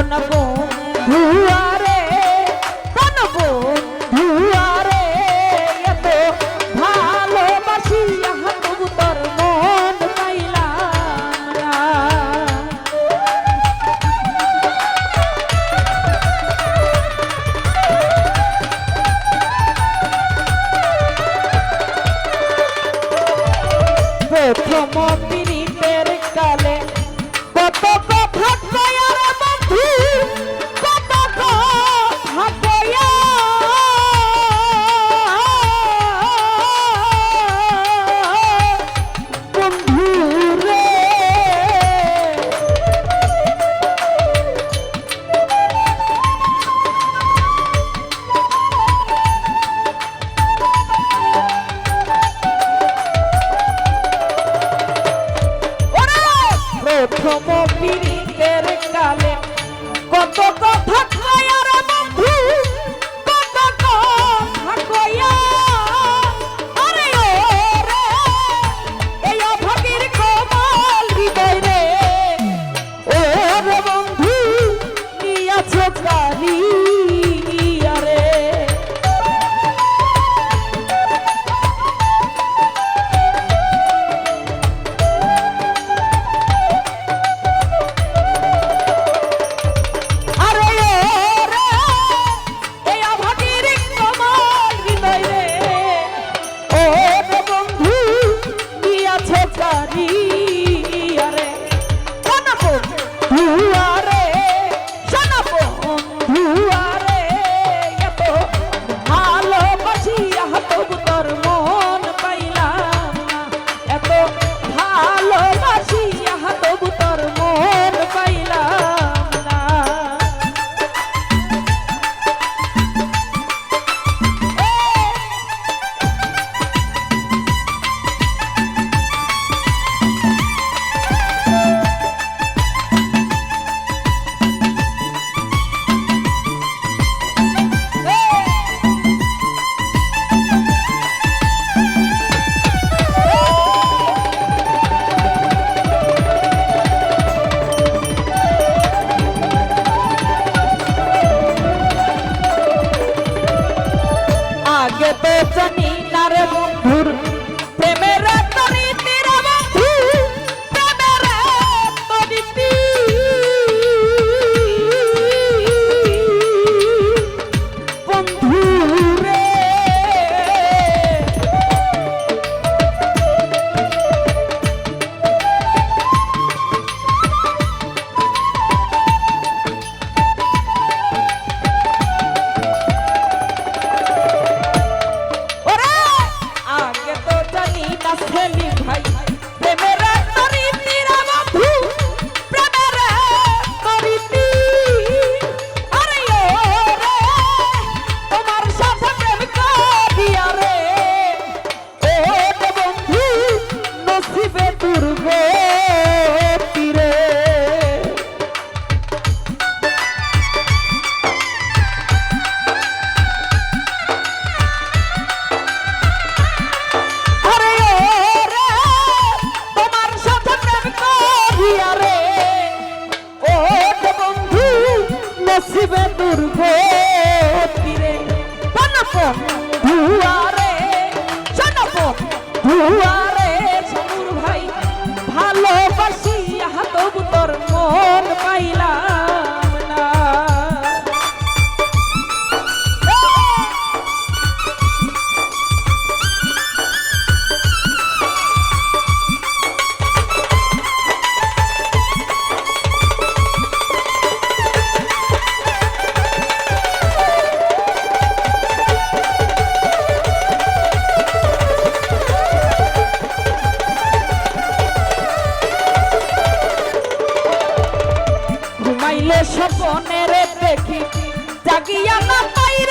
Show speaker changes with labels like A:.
A: কোন বন্ধুয়ারে কোন বন্ধুয়ারে এত ভালোবাসি আহতু তোর মন আসিবে দুর্ভোগিরে জনপদ দুয়ারে জনপদ স্বপনের দেখি জাগিয়া না পাইরে